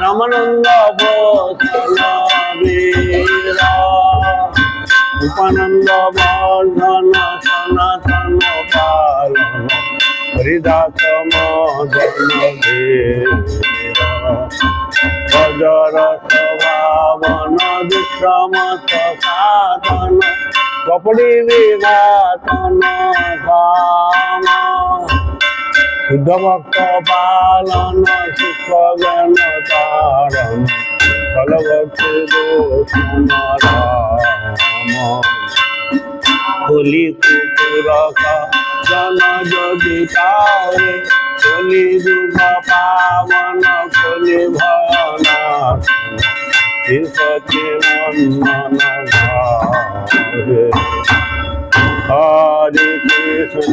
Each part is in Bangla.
রামানন্দ বীরা উপানন্দ বর্ধন সনাতন পালন হরিদাস মদন বজর স্বভাবন দুঃসমত সাধন। কপড়ি বিঘাতন কাম শুদ্ধ ভক্ত পালন সুখ জ্ঞান তারণ ফল ভক্তি কলি কুকুরকা জন যদি তারে কলি যুগ পাবন কলি ভয়না সচি নন্দন হরে কৃষ্ণ কৃষ্ণ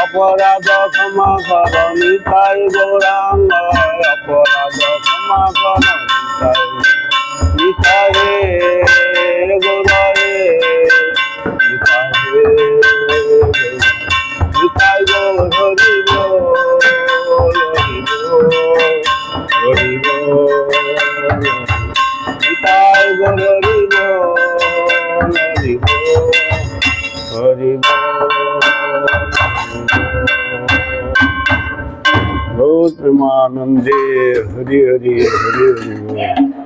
অপরাধ ক্ষমা কর নিতাই গৌরাঙ্গ অপরাধ परमानन्दे हरि हरि हरि हरि